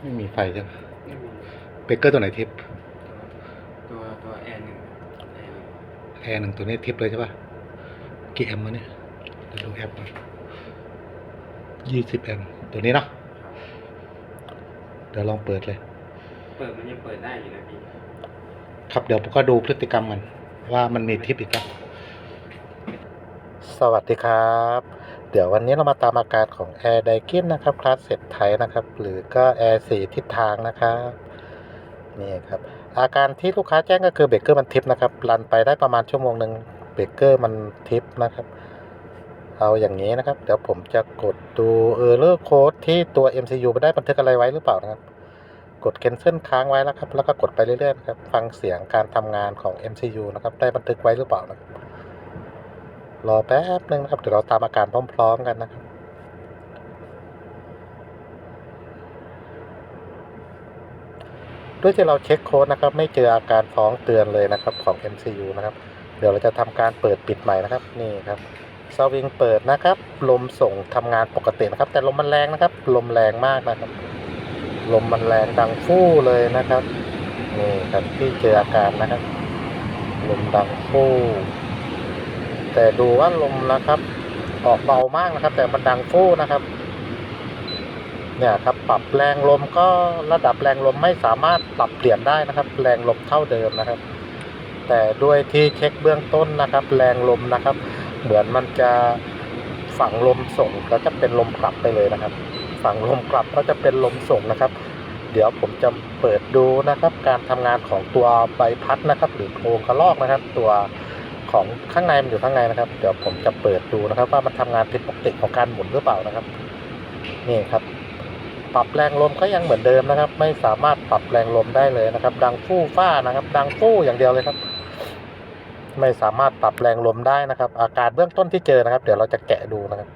ไม่มีไฟใช่ไหมไม่มีเบรกเกอร์ตัวไหนทิปตัวตัวแอร์หนึ่งแอร์หนึ่งแอร์หนึ่งตัวนี้ทิปเลยใช่ป่ะกี่แอมป์วะเนี่ยเดี๋ยวดูแอปก่อนยี่สิบแอมป์ตัวนี้เนาะครับเดี๋ยวลองเปิดเลย เปิดมันยังเปิดได้อยู่นะพี่ครับเดี๋ยวผมก็ดูพฤติกรรมมันว่ามันมีทิปอีกครับ สวัสดีครับ เดี๋ยววันนี้เรามาตามอาการของแอร์ไดกินนะครับคลาสเซ็ตไทยนะครับ หรือก็แอร์สีทิศทางนะครับนี่ครับ อาการที่ลูกค้าแจ้งก็คือเบรกเกอร์มันทิปนะครับรันไปได้ประมาณชั่วโมงหนึ่งเบรกเกอร์มันทิปนะครับ เอาอย่างนี้นะครับ เดี๋ยวผมจะกดดูเออเลอร์โค้ดที่ตัว MCU ไม่ได้บันทึกอะไรไว้หรือเปล่านะครับ กด cancel ค้างไว้แล้วครับ แล้วก็กดไปเรื่อยๆนะครับ ฟังเสียงการทำงานของ MCU นะครับ ได้บันทึกไว้หรือเปล่านะครับ รอแป๊บนึงนะครับ เดี๋ยวเราตามอาการพร้อม ๆ กันนะครับด้วยที่เราเช็คโค้ดนะครับ ไม่เจออาการฟ้องเตือนเลยนะครับของ MCU นะครับ เดี๋ยวเราจะทำการเปิดปิดใหม่นะครับ นี่ครับสวิงเปิดนะครับ ลมส่งทำงานปกตินะครับ แต่ลมมันแรงนะครับ ลมแรงมากนะครับ ลมมันแรงดังฟู่เลยนะครับ นี่ครับที่เจออาการนะครับ ลมดังฟู่ แต่ดูว่าลมนะครับ ออกเบามากนะครับ แต่มันดังฟู่นะครับ เนี่ยครับ ปรับแรงลมก็ระดับแรงลมไม่สามารถปรับเปลี่ยนได้นะครับ แรงลมเท่าเดิมนะครับ แต่ด้วยที่เช็คเบื้องต้นนะครับ แรงลมนะครับ เหมือนมันจะฝั่งลมส่งแล้วจะเป็นลมกลับไปเลยนะครับ ฝั่งลมกลับก็จะเป็นลมส่งนะครับเดี๋ยวผมจะเปิดดูนะครับ การทำงานของตัวใบพัดนะครับ หรือโครงกระลอกนะครับ ตัว ของข้างในมันอยู่ข้างในนะครับ เดี๋ยวผมจะเปิดดูนะครับ ว่ามันทำงานผิดปกติของการหมุนหรือเปล่านะครับ นี่ครับ ปรับแรงลมก็ยังเหมือนเดิมนะครับ ไม่สามารถปรับแรงลมได้เลยนะครับ ดังฟู่ฟ้านะครับ ดังฟู่อย่างเดียวเลยครับ ไม่สามารถปรับแรงลมได้นะครับ อาการเบื้องต้นที่เจอนะครับ เดี๋ยวเราจะแกะดูนะครับ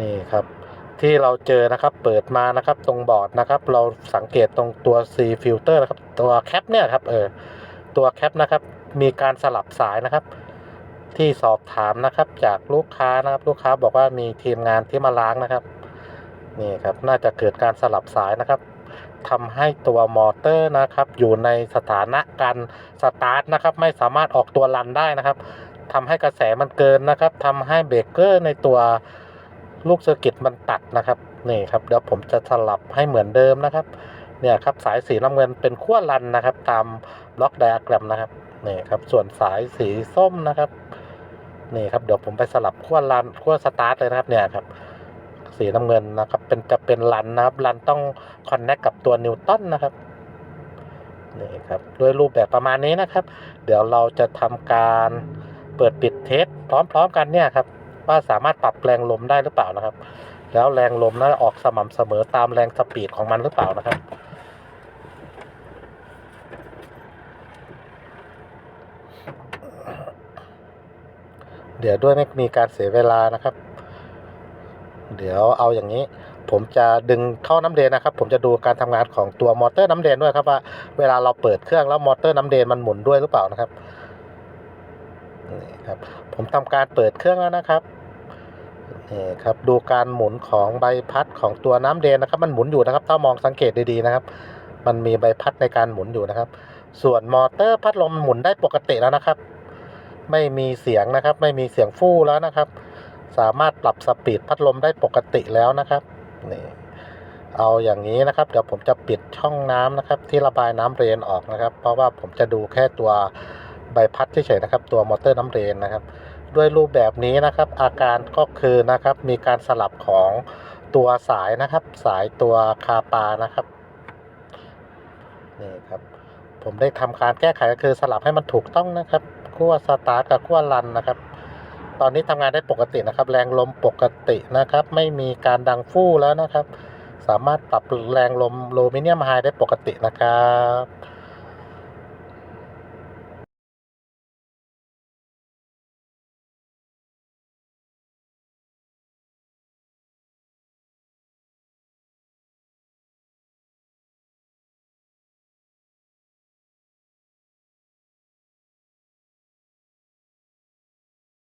นี่ครับ ที่เราเจอนะครับ เปิดมานะครับ ตรงบอร์ดนะครับ เราสังเกตตรงตัว C filter นะครับ ตัวแคปเนี่ยครับ เออ ตัวแคปนะครับ มีการสลับสายนะครับ ที่สอบถามนะครับ จากลูกค้านะครับ ลูกค้าบอกว่ามีทีมงานที่มาล้างนะครับ นี่ครับ น่าจะเกิดการสลับสายนะครับทำให้ตัวมอเตอร์นะครับ อยู่ในสถานะการสตาร์ทนะครับ ไม่สามารถออกตัวรันได้นะครับทำให้กระแสมันเกินนะครับทำให้เบรกเกอร์ในตัว ลูกเซอร์กิตมันตัดนะครับนี่ครับเดี๋ยวผมจะสลับให้เหมือนเดิมนะครับเนี่ยครับสายสีน้ำเงินเป็นขั้วรันนะครับ ตามบล็อกไดอะแกรมนะครับนี่ครับส่วนสายสีส้มนะครับนี่ครับเดี๋ยวผมไปสลับขั้วรันขั้วสตาร์ทเลยนะครับเนี่ยครับสีน้ำเงินนะครับเป็นจะเป็นรันนะครับรันต้องคอนเน c กกับตัวนิวตันนะครับนี่ครับด้วยรูปแบบประมาณนี้นะครับ เดี๋ยวเราจะทำการเปิดปิดเทสพร้อมๆกันเนี่ยครับ ว่าสามารถปรับแรงลมได้หรือเปล่านะครับ แล้วแรงลมนั้นออกสม่ำเสมอตามแรงสปีดของมันหรือเปล่านะครับเดี๋ยวด้วยไม่มีการเสียเวลานะครับ เดี๋ยวเอาอย่างนี้ ผมจะดึงเข้าน้ำเดนนะครับ ผมจะดูการทำงานของตัวมอเตอร์น้ำเดนด้วยครับว่าเวลาเราเปิดเครื่องแล้วมอเตอร์น้ำเดนมันหมุนด้วยหรือเปล่านะครับนี่ครับ ผมทำการเปิดเครื่องแล้วนะครับ นี่ครับดูการหมุนของใบพัดของตัวน้ำเดนนะครับ มันหมุนอยู่นะครับ ถ้ามองสังเกตดีๆนะครับ มันมีใบพัดในการหมุนอยู่นะครับ ส่วนมอเตอร์พัดลมหมุนได้ปกติแล้วนะครับ ไม่มีเสียงนะครับ ไม่มีเสียงฟู่แล้วนะครับ สามารถปรับสปีดพัดลมได้ปกติแล้วนะครับนี่เอาอย่างนี้นะครับ เดี๋ยวผมจะปิดช่องน้ำนะครับ ที่ระบายน้ำเรนออกนะครับ เพราะว่าผมจะดูแค่ตัวใบพัดเฉยๆนะครับ ตัวมอเตอร์น้ำเรนนะครับ ด้วยรูปแบบนี้นะครับ อาการก็คือนะครับมีการสลับของตัวสายนะครับ สายตัวคาปานะครับนี่ครับ ผมได้ทำการแก้ไขก็คือสลับให้มันถูกต้องนะครับขั้วสตาร์ทกับขั้วรันนะครับ ตอนนี้ทำงานได้ปกตินะครับ แรงลมปกตินะครับ ไม่มีการดังฟู่แล้วนะครับ สามารถปรับแรงลมโลมิเนียมไฮได้ปกตินะครับ